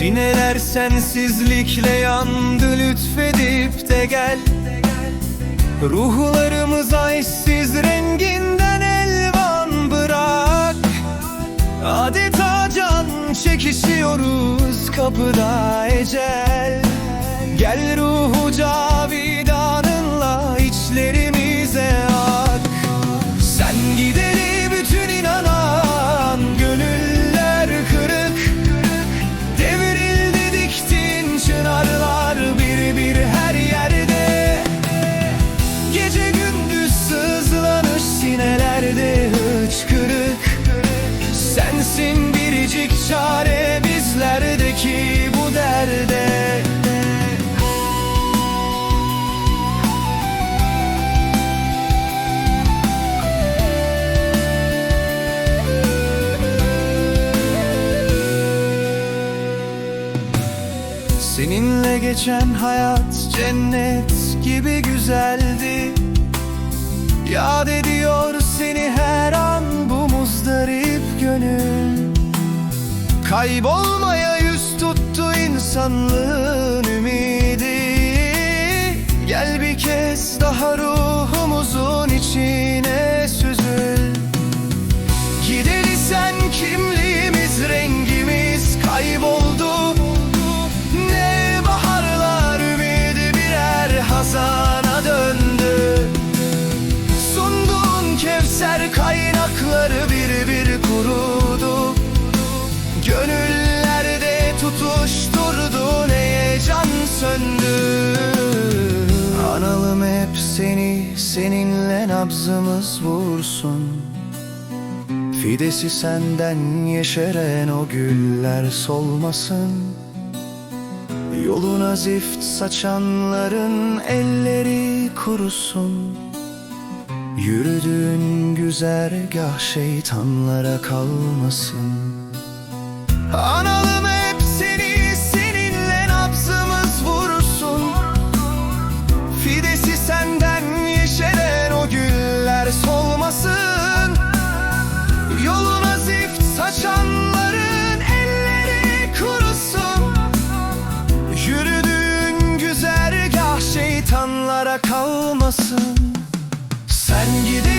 Sineler sensizlikle yandı lütfedip de gel. Ruhlarımıza eşsiz renginden elvan bırak. Adeta can çekişiyoruz kapıda ecel. Gel ruhu cavidanınla içlerimize Seninle geçen hayat cennet gibi güzeldi. Yad ediyor seni her an bu muzdarip gönül. Kaybolmaya yüz tuttu insanlığın ümidi. Gel bir kez daha ruhumuzun içine Analım hep seni seninle nabzımız vursun. Fidesi senden yeşeren o güller solmasın. Yoluna zift saçanların elleri kurusun. Yürüdüğün güzergah şeytanlara kalmasın yara kalmasın. Sen gidin